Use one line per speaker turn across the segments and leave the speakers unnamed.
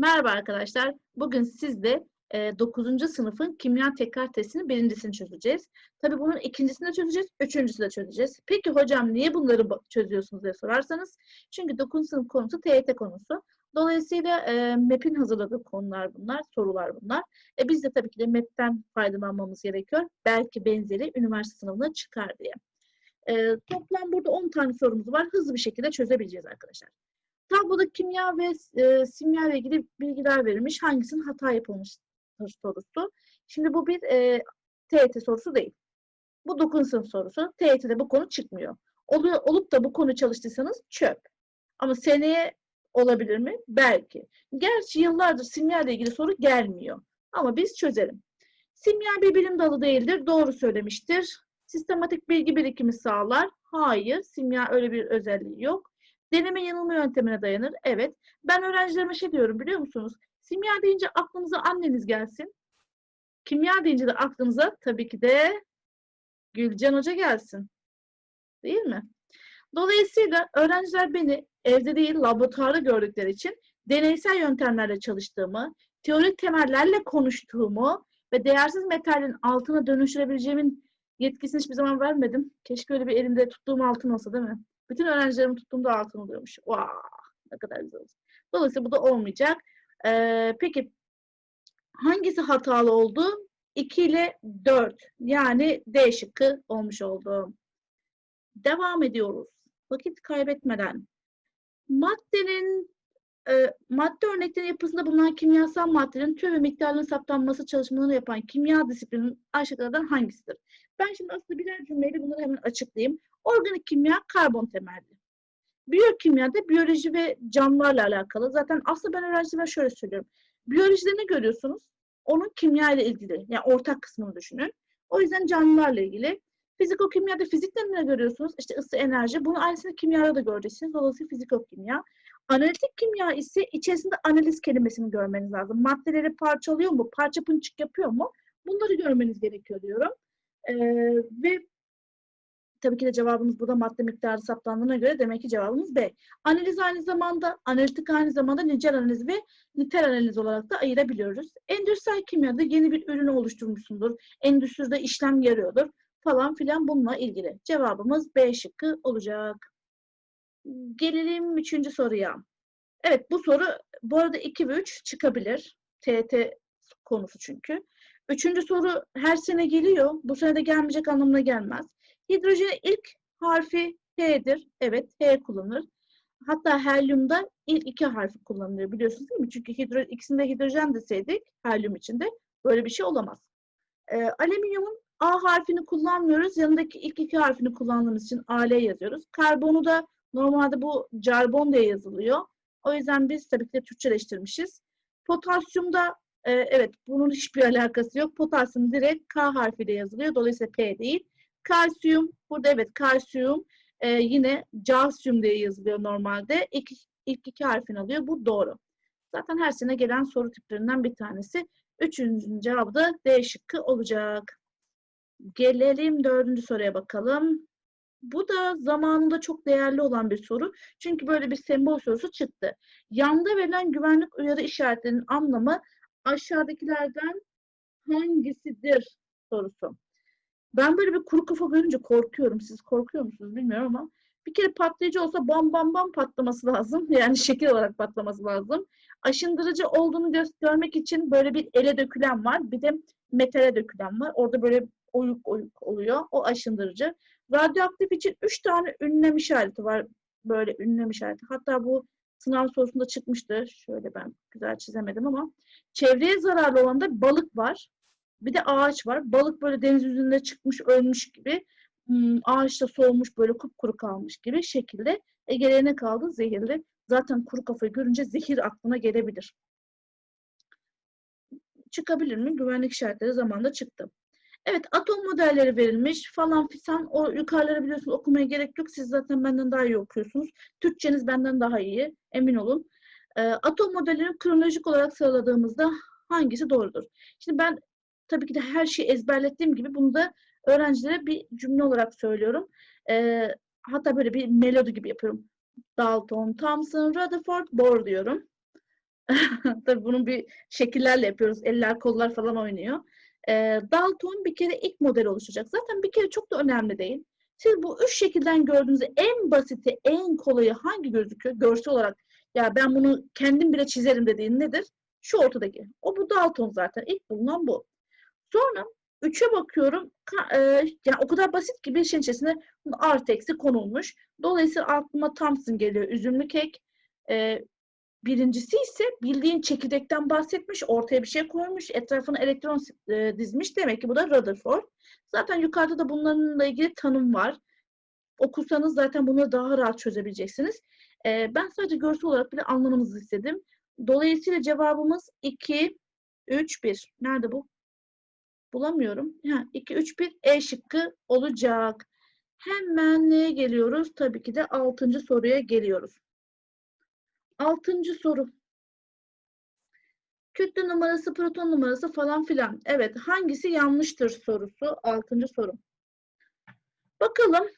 Merhaba arkadaşlar. Bugün sizle e, 9. sınıfın kimya tekrar testinin birincisini çözeceğiz. Tabii bunun ikincisini de çözeceğiz, üçüncüsünü de çözeceğiz. Peki hocam niye bunları çözüyorsunuz diye sorarsanız. Çünkü 9. sınıf konusu TYT konusu. Dolayısıyla e, MEP'in hazırladığı konular bunlar, sorular bunlar. E, biz de tabii ki de MEP'ten faydalanmamız gerekiyor. Belki benzeri üniversite sınavına çıkar diye. E, toplam burada 10 tane sorumuz var. Hızlı bir şekilde çözebileceğiz arkadaşlar. Tabloda kimya ve e, simya ile ilgili bilgiler verilmiş. Hangisinin hata yapılmıştır sorusu. Şimdi bu bir e, TET sorusu değil. Bu 9. sınıf sorusu. TET'de bu konu çıkmıyor. Oluyor, olup da bu konu çalıştıysanız çöp. Ama seneye olabilir mi? Belki. Gerçi yıllardır simya ile ilgili soru gelmiyor. Ama biz çözelim. Simya bir bilim dalı değildir. Doğru söylemiştir. Sistematik bilgi birikimi sağlar. Hayır. Simya öyle bir özelliği yok. Deneme yanılma yöntemine dayanır. Evet. Ben öğrencilerime şey diyorum biliyor musunuz? Simya deyince aklınıza anneniz gelsin. Kimya deyince de aklınıza tabii ki de Gülcan Hoca gelsin. Değil mi? Dolayısıyla öğrenciler beni evde değil laboratuvarda gördükleri için deneysel yöntemlerle çalıştığımı, teorik temellerle konuştuğumu ve değersiz metalin altına dönüştürebileceğimin yetkisini hiçbir zaman vermedim. Keşke öyle bir elimde tuttuğum altın olsa değil mi? Bütün öğrencilerim tuttuğumda altın oluyormuş. Vaa, ne kadar güzel. Dolayısıyla bu da olmayacak. Ee, peki hangisi hatalı oldu? 2 ile 4 yani D şıkkı olmuş oldu. Devam ediyoruz. Vakit kaybetmeden. Maddenin e, madde örneklerinin yapısında bulunan kimyasal maddelerin tür ve miktarının saptanması çalışmalarını yapan kimya disiplinin aşağıdakilerden hangisidir? Ben şimdi aslında birer cümleyle bunları hemen açıklayayım. Organik kimya karbon temelli. Biyokimya da biyoloji ve canlılarla alakalı. Zaten aslında ben öğrencilerime şöyle söylüyorum. Biyolojide ne görüyorsunuz? Onun kimya ile ilgili. Yani ortak kısmını düşünün. O yüzden canlılarla ilgili. Fizikokimyada fizikte ne görüyorsunuz? İşte ısı, enerji. Bunu aynısını kimyada da göreceksiniz. Dolayısıyla fizikokimya. Analitik kimya ise içerisinde analiz kelimesini görmeniz lazım. Maddeleri parçalıyor mu? Parça pınçık yapıyor mu? Bunları görmeniz gerekiyor diyorum. Ee, ve tabii ki de cevabımız burada madde miktarı saptandığına göre demek ki cevabımız B. Analiz aynı zamanda, analitik aynı zamanda nicel analiz ve nitel analiz olarak da ayırabiliyoruz. Endüstriyel kimyada yeni bir ürünü oluşturmuşsundur. Endüstride işlem yarıyordur falan filan bununla ilgili. Cevabımız B şıkkı olacak. Gelelim üçüncü soruya. Evet bu soru bu arada 2 ve 3 çıkabilir. TET konusu çünkü. Üçüncü soru her sene geliyor. Bu sene de gelmeyecek anlamına gelmez. Hidrojenin ilk harfi H'dir. Evet H kullanılır. Hatta helyumda ilk iki harfi kullanılıyor biliyorsunuz değil mi? Çünkü hidro, ikisinde hidrojen deseydik helyum içinde böyle bir şey olamaz. Ee, alüminyumun A harfini kullanmıyoruz. Yanındaki ilk iki harfini kullandığımız için AL yazıyoruz. Karbonu da normalde bu carbon diye yazılıyor. O yüzden biz tabii ki de Türkçeleştirmişiz. Potasyumda e, evet bunun hiçbir alakası yok. Potasyum direkt K harfiyle yazılıyor. Dolayısıyla P değil. Kalsiyum, burada evet kalsiyum e, yine calsiyum diye yazılıyor normalde. İlk, ilk iki harfini alıyor. Bu doğru. Zaten her sene gelen soru tiplerinden bir tanesi. Üçüncünün cevabı da D şıkkı olacak. Gelelim dördüncü soruya bakalım. Bu da zamanında çok değerli olan bir soru. Çünkü böyle bir sembol sorusu çıktı. Yanda verilen güvenlik uyarı işaretlerinin anlamı aşağıdakilerden hangisidir sorusu. Ben böyle bir kuru kafa görünce korkuyorum. Siz korkuyor musunuz bilmiyorum ama bir kere patlayıcı olsa bam bam bam patlaması lazım. Yani şekil olarak patlaması lazım. Aşındırıcı olduğunu gö- görmek için böyle bir ele dökülen var. Bir de metale dökülen var. Orada böyle oyuk oyuk oluyor. O aşındırıcı. Radyoaktif için üç tane ünlem işareti var. Böyle ünlem işareti. Hatta bu sınav sorusunda çıkmıştı. Şöyle ben güzel çizemedim ama. Çevreye zararlı olan da balık var. Bir de ağaç var. Balık böyle deniz yüzünde çıkmış, ölmüş gibi. Hmm, ağaçta soğumuş, böyle kupkuru kalmış gibi şekilde. E geriye ne kaldı? Zehirli. Zaten kuru kafayı görünce zehir aklına gelebilir. Çıkabilir mi? Güvenlik işaretleri zamanında çıktı. Evet, atom modelleri verilmiş falan filan. O yukarıları biliyorsunuz okumaya gerek yok. Siz zaten benden daha iyi okuyorsunuz. Türkçeniz benden daha iyi, emin olun. Ee, atom modellerini kronolojik olarak sıraladığımızda hangisi doğrudur? Şimdi ben tabii ki de her şeyi ezberlettiğim gibi bunu da öğrencilere bir cümle olarak söylüyorum. Ee, hatta böyle bir melodi gibi yapıyorum. Dalton, Thomson, Rutherford, Bohr diyorum. Tabii bunun bir şekillerle yapıyoruz. Eller kollar falan oynuyor. Ee, Dalton bir kere ilk model oluşacak. Zaten bir kere çok da önemli değil. Siz bu üç şekilden gördüğünüzde en basiti, en kolayı hangi gözüküyor? Görsel olarak ya ben bunu kendim bile çizerim dediğin nedir? Şu ortadaki. O bu Dalton zaten. İlk bulunan bu. Sonra üçe bakıyorum. E, yani o kadar basit ki bir şeyin içerisine artı eksi konulmuş. Dolayısıyla aklıma Thompson geliyor. Üzümlü kek. E, birincisi ise bildiğin çekirdekten bahsetmiş. Ortaya bir şey koymuş. Etrafına elektron e, dizmiş. Demek ki bu da Rutherford. Zaten yukarıda da bunlarla ilgili tanım var. Okursanız zaten bunları daha rahat çözebileceksiniz. E, ben sadece görsel olarak bile anlamanızı istedim. Dolayısıyla cevabımız 2, 3, 1. Nerede bu? Bulamıyorum. Ha, 2, 3, 1 E şıkkı olacak. Hemen neye geliyoruz? Tabii ki de 6. soruya geliyoruz. 6. soru. Kütle numarası, proton numarası falan filan. Evet, hangisi yanlıştır sorusu. 6. soru. Bakalım.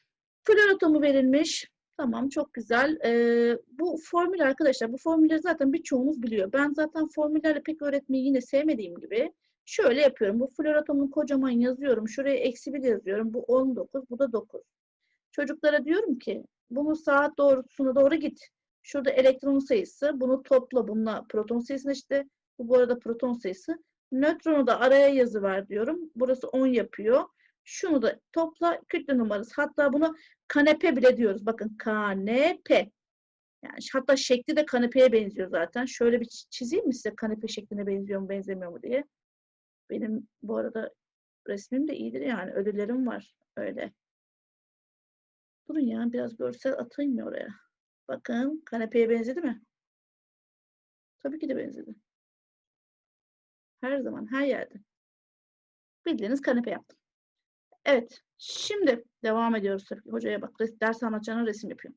Flor atomu verilmiş. Tamam, çok güzel. Ee, bu formül arkadaşlar, bu formülleri zaten birçoğunuz biliyor. Ben zaten formüllerle pek öğretmeyi yine sevmediğim gibi şöyle yapıyorum. Bu flor atomunu kocaman yazıyorum. Şuraya eksi 1 yazıyorum. Bu 19, bu da 9. Çocuklara diyorum ki, bunu saat doğrultusuna doğru git. Şurada elektron sayısı, bunu topla bununla proton sayısını işte. Bu bu arada proton sayısı. Nötronu da araya yazı ver diyorum. Burası 10 yapıyor. Şunu da topla kütle numarası. Hatta bunu kanepe bile diyoruz. Bakın kanepe. Yani hatta şekli de kanepeye benziyor zaten. Şöyle bir çizeyim mi size kanepe şekline benziyor mu benzemiyor mu diye. Benim bu arada resmim de iyidir yani. Ödüllerim var. Öyle. Durun ya biraz görsel atayım mı oraya? Bakın kanepeye benzedi mi? Tabii ki de benzedi. Her zaman, her yerde. Bildiğiniz kanepe yaptım. Evet, şimdi devam ediyoruz tabii. Hocaya bak, ders anlatacağına resim yapıyor.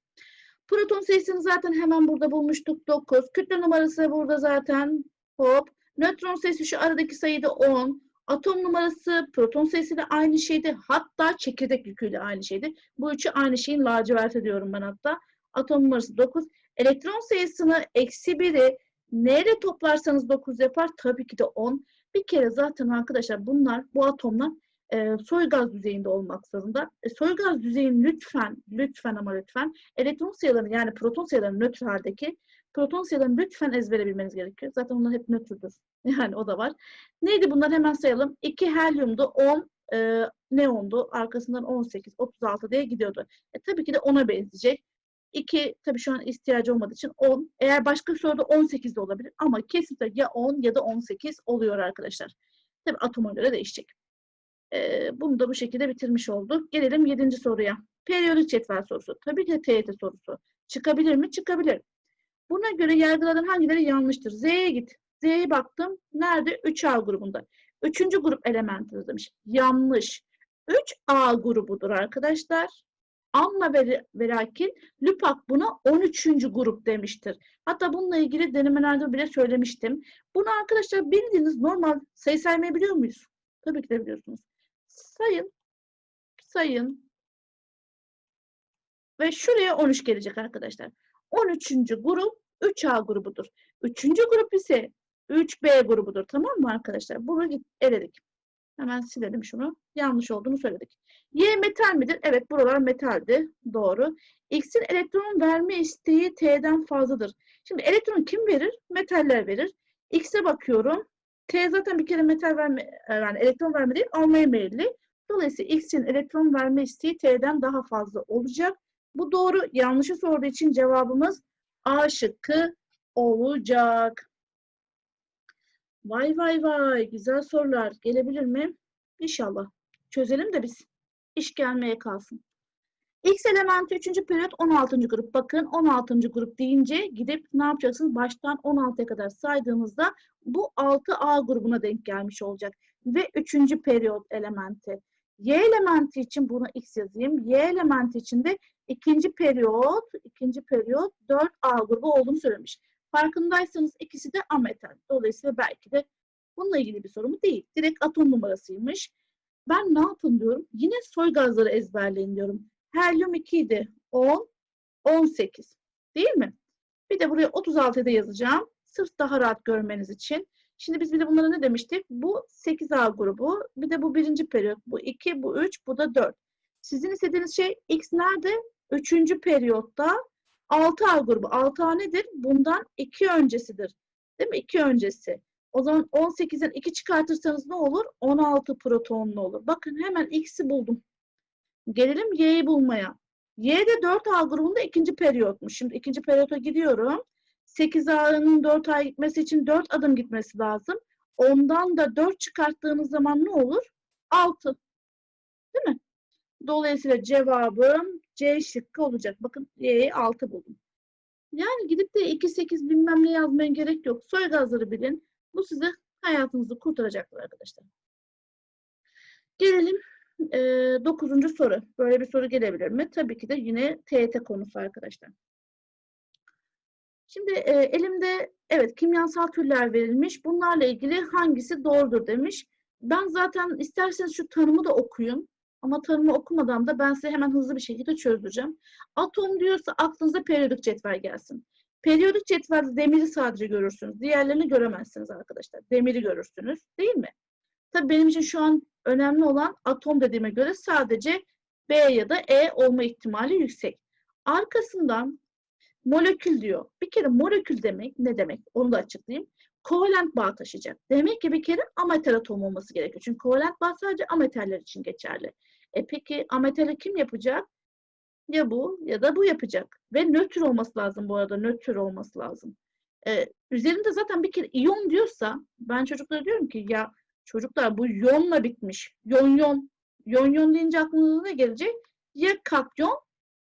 Proton sayısını zaten hemen burada bulmuştuk. 9. Kütle numarası burada zaten. Hop. Nötron sayısı şu aradaki sayıda 10. Atom numarası proton sayısı da aynı şeydi. Hatta çekirdek yüküyle aynı şeydi. Bu üçü aynı şeyin lacivert ediyorum ben hatta. Atom numarası 9. Elektron sayısını eksi 1'i neyle toplarsanız 9 yapar? Tabii ki de 10. Bir kere zaten arkadaşlar bunlar, bu atomlar e, soy gaz düzeyinde olmak zorunda. E, soy gaz düzeyini lütfen, lütfen ama lütfen elektron sayılarını yani proton sayılarını nötr haldeki proton sayılarını lütfen ezbere bilmeniz gerekiyor. Zaten onlar hep nötrdür. Yani o da var. Neydi bunlar hemen sayalım. 2 helyumdu, 10 e, neondu. Arkasından 18, 36 diye gidiyordu. E, tabii ki de 10'a benzeyecek. 2 tabii şu an ihtiyacı olmadığı için 10. Eğer başka soruda 18 de olabilir ama kesinlikle ya 10 ya da 18 oluyor arkadaşlar. Tabii atoma göre değişecek. Ee, bunu da bu şekilde bitirmiş olduk. Gelelim 7. soruya. Periyodik cetvel sorusu. Tabii ki TYT sorusu. Çıkabilir mi? Çıkabilir. Buna göre yargılardan hangileri yanlıştır? Z'ye git. Z'ye baktım. Nerede? 3A grubunda. Üçüncü grup elementi demiş. Yanlış. 3A grubudur arkadaşlar. Ama ve, ve lakin Lüpak buna 13. grup demiştir. Hatta bununla ilgili denemelerde bile söylemiştim. Bunu arkadaşlar bildiğiniz normal sayı saymayı biliyor muyuz? Tabii ki de biliyorsunuz. Sayın, sayın ve şuraya 13 gelecek arkadaşlar. 13. grup 3A grubudur. 3. grup ise 3B grubudur. Tamam mı arkadaşlar? Bunu eledik. Hemen silelim şunu. Yanlış olduğunu söyledik. Y metal midir? Evet buralar metaldi. Doğru. X'in elektron verme isteği T'den fazladır. Şimdi elektron kim verir? Metaller verir. X'e bakıyorum. T zaten bir kere metal verme, yani elektron verme değil, almaya meyilli. Dolayısıyla X'in elektron verme isteği T'den daha fazla olacak. Bu doğru. Yanlışı sorduğu için cevabımız A şıkkı olacak. Vay vay vay. Güzel sorular. Gelebilir mi? İnşallah. Çözelim de biz. İş gelmeye kalsın. X elementi 3. periyot 16. grup. Bakın 16. grup deyince gidip ne yapacaksınız? Baştan 16'ya kadar saydığınızda bu 6A grubuna denk gelmiş olacak. Ve 3. periyot elementi. Y elementi için bunu X yazayım. Y elementi için de ikinci periyot, ikinci periyot 4A grubu olduğunu söylemiş. Farkındaysanız ikisi de ametal. Dolayısıyla belki de bununla ilgili bir soru mu değil. Direkt atom numarasıymış. Ben ne yapın diyorum? Yine soy gazları ezberleyin diyorum. Helyum 2 idi. 10, 18. Değil mi? Bir de buraya 36'da yazacağım. Sırf daha rahat görmeniz için. Şimdi biz bir de bunlara ne demiştik? Bu 8A grubu, bir de bu birinci periyot. Bu 2, bu 3, bu da 4. Sizin istediğiniz şey X nerede? Üçüncü periyotta 6A grubu. 6A nedir? Bundan 2 öncesidir. Değil mi? 2 öncesi. O zaman 18'den 2 çıkartırsanız ne olur? 16 protonlu olur. Bakın hemen X'i buldum. Gelelim Y'yi bulmaya. Y de 4A grubunda ikinci periyotmuş. Şimdi ikinci periyota gidiyorum. 8A'nın 4A'ya gitmesi için 4 adım gitmesi lazım. Ondan da 4 çıkarttığınız zaman ne olur? 6. Değil mi? Dolayısıyla cevabım C şıkkı olacak. Bakın Y'yi 6 buldum. Yani gidip de 2, 8 bilmem ne yazmaya gerek yok. Soy gazları bilin. Bu size hayatınızı kurtaracaktır arkadaşlar. Gelelim e, dokuzuncu soru. Böyle bir soru gelebilir mi? Tabii ki de yine TET konusu arkadaşlar. Şimdi e, elimde evet kimyasal türler verilmiş. Bunlarla ilgili hangisi doğrudur demiş. Ben zaten isterseniz şu tanımı da okuyun. Ama tanımı okumadan da ben size hemen hızlı bir şekilde çözdüreceğim. Atom diyorsa aklınıza periyodik cetvel gelsin. Periyodik cetvelde demiri sadece görürsünüz. Diğerlerini göremezsiniz arkadaşlar. Demiri görürsünüz değil mi? Tabii benim için şu an önemli olan atom dediğime göre sadece B ya da E olma ihtimali yüksek. Arkasından molekül diyor. Bir kere molekül demek ne demek? Onu da açıklayayım. Kovalent bağ taşıyacak. Demek ki bir kere ametal atom olması gerekiyor. Çünkü kovalent bağ sadece ametaller için geçerli. E peki ametali kim yapacak? Ya bu ya da bu yapacak. Ve nötr olması lazım bu arada. Nötr olması lazım. Ee, üzerinde zaten bir kere iyon diyorsa ben çocuklara diyorum ki ya çocuklar bu yonla bitmiş. Yon yon. Yon yon deyince aklınıza ne gelecek? Ya katyon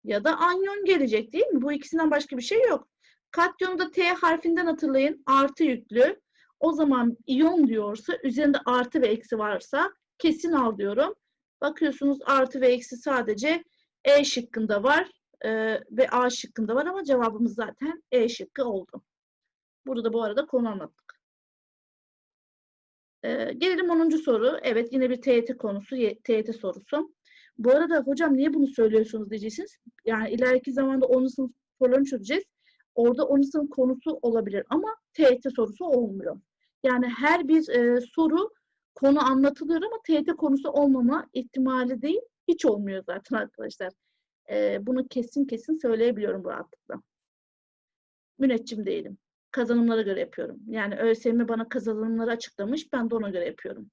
ya da anyon gelecek değil mi? Bu ikisinden başka bir şey yok. Katyonu da T harfinden hatırlayın. Artı yüklü. O zaman iyon diyorsa üzerinde artı ve eksi varsa kesin al diyorum. Bakıyorsunuz artı ve eksi sadece E şıkkında var e, ve A şıkkında var ama cevabımız zaten E şıkkı oldu. Burada bu arada konu anlattık. E, gelelim 10. soru. Evet yine bir TYT konusu, TYT sorusu. Bu arada hocam niye bunu söylüyorsunuz diyeceksiniz. Yani ileriki zamanda 10. sınıf sorularını çözeceğiz. Orada 10. sınıf konusu olabilir ama TYT sorusu olmuyor. Yani her bir e, soru konu anlatılıyor ama TYT konusu olmama ihtimali değil. Hiç olmuyor zaten arkadaşlar. E, bunu kesin kesin söyleyebiliyorum bu rahatlıkla. Müneccim değilim. Kazanımlara göre yapıyorum. Yani ÖSYM bana kazanımları açıklamış. Ben de ona göre yapıyorum.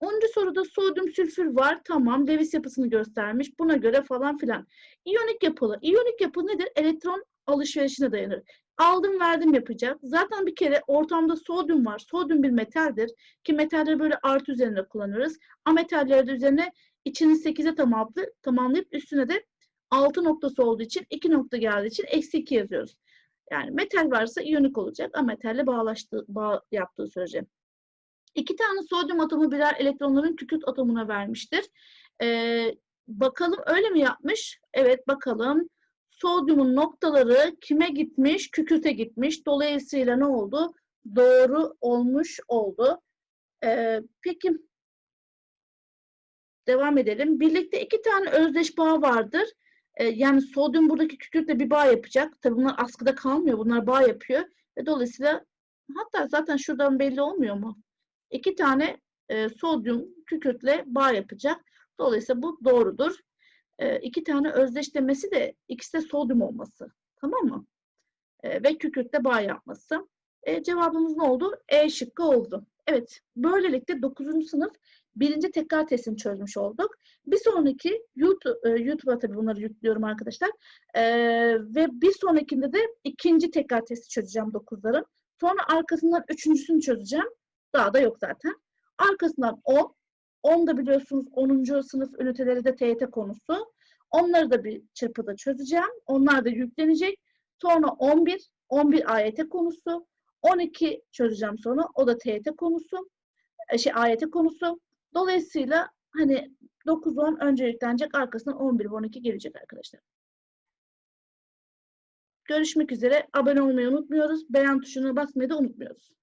10. soruda sodyum sülfür var. Tamam. Lewis yapısını göstermiş. Buna göre falan filan. İyonik yapılı. İyonik yapı nedir? Elektron alışverişine dayanır. Aldım verdim yapacak. Zaten bir kere ortamda sodyum var. Sodyum bir metaldir. Ki metalleri böyle artı üzerine kullanırız. Ametalleri de üzerine içini 8'e tamamlayıp, tamamlayıp üstüne de 6 noktası olduğu için 2 nokta geldiği için eksi 2 yazıyoruz. Yani metal varsa iyonik olacak. Ametalle bağlaştığı, bağ yaptığı sürece. İki tane sodyum atomu birer elektronların kükürt atomuna vermiştir. Ee, bakalım öyle mi yapmış? Evet bakalım. Sodyumun noktaları kime gitmiş? Kükürte gitmiş. Dolayısıyla ne oldu? Doğru olmuş oldu. Ee, peki devam edelim. Birlikte iki tane özdeş bağ vardır. Ee, yani sodyum buradaki kükürtle bir bağ yapacak. Tabii bunlar askıda kalmıyor. Bunlar bağ yapıyor. Ve dolayısıyla hatta zaten şuradan belli olmuyor mu? iki tane e, sodyum kükürtle bağ yapacak. Dolayısıyla bu doğrudur. E, iki tane özdeşlemesi de ikisi de sodyum olması. Tamam mı? E, ve kükürtle bağ yapması. E, cevabımız ne oldu? E şıkkı oldu. Evet, böylelikle 9. sınıf birinci tekrar testini çözmüş olduk. Bir sonraki YouTube, YouTube'a tabii bunları yüklüyorum arkadaşlar. E, ve bir sonrakinde de ikinci tekrar testi çözeceğim 9'ların. Sonra arkasından üçüncüsünü çözeceğim. Daha da yok zaten. Arkasından 10. 10 da biliyorsunuz 10. sınıf üniteleri de TYT konusu. Onları da bir çırpıda çözeceğim. Onlar da yüklenecek. Sonra 11. 11 AYT konusu. 12 çözeceğim sonra. O da TYT konusu. E, şey AYT konusu. Dolayısıyla hani 9-10 önce yüklenecek. Arkasından 11 ve 12 gelecek arkadaşlar. Görüşmek üzere. Abone olmayı unutmuyoruz. Beğen tuşuna basmayı da unutmuyoruz.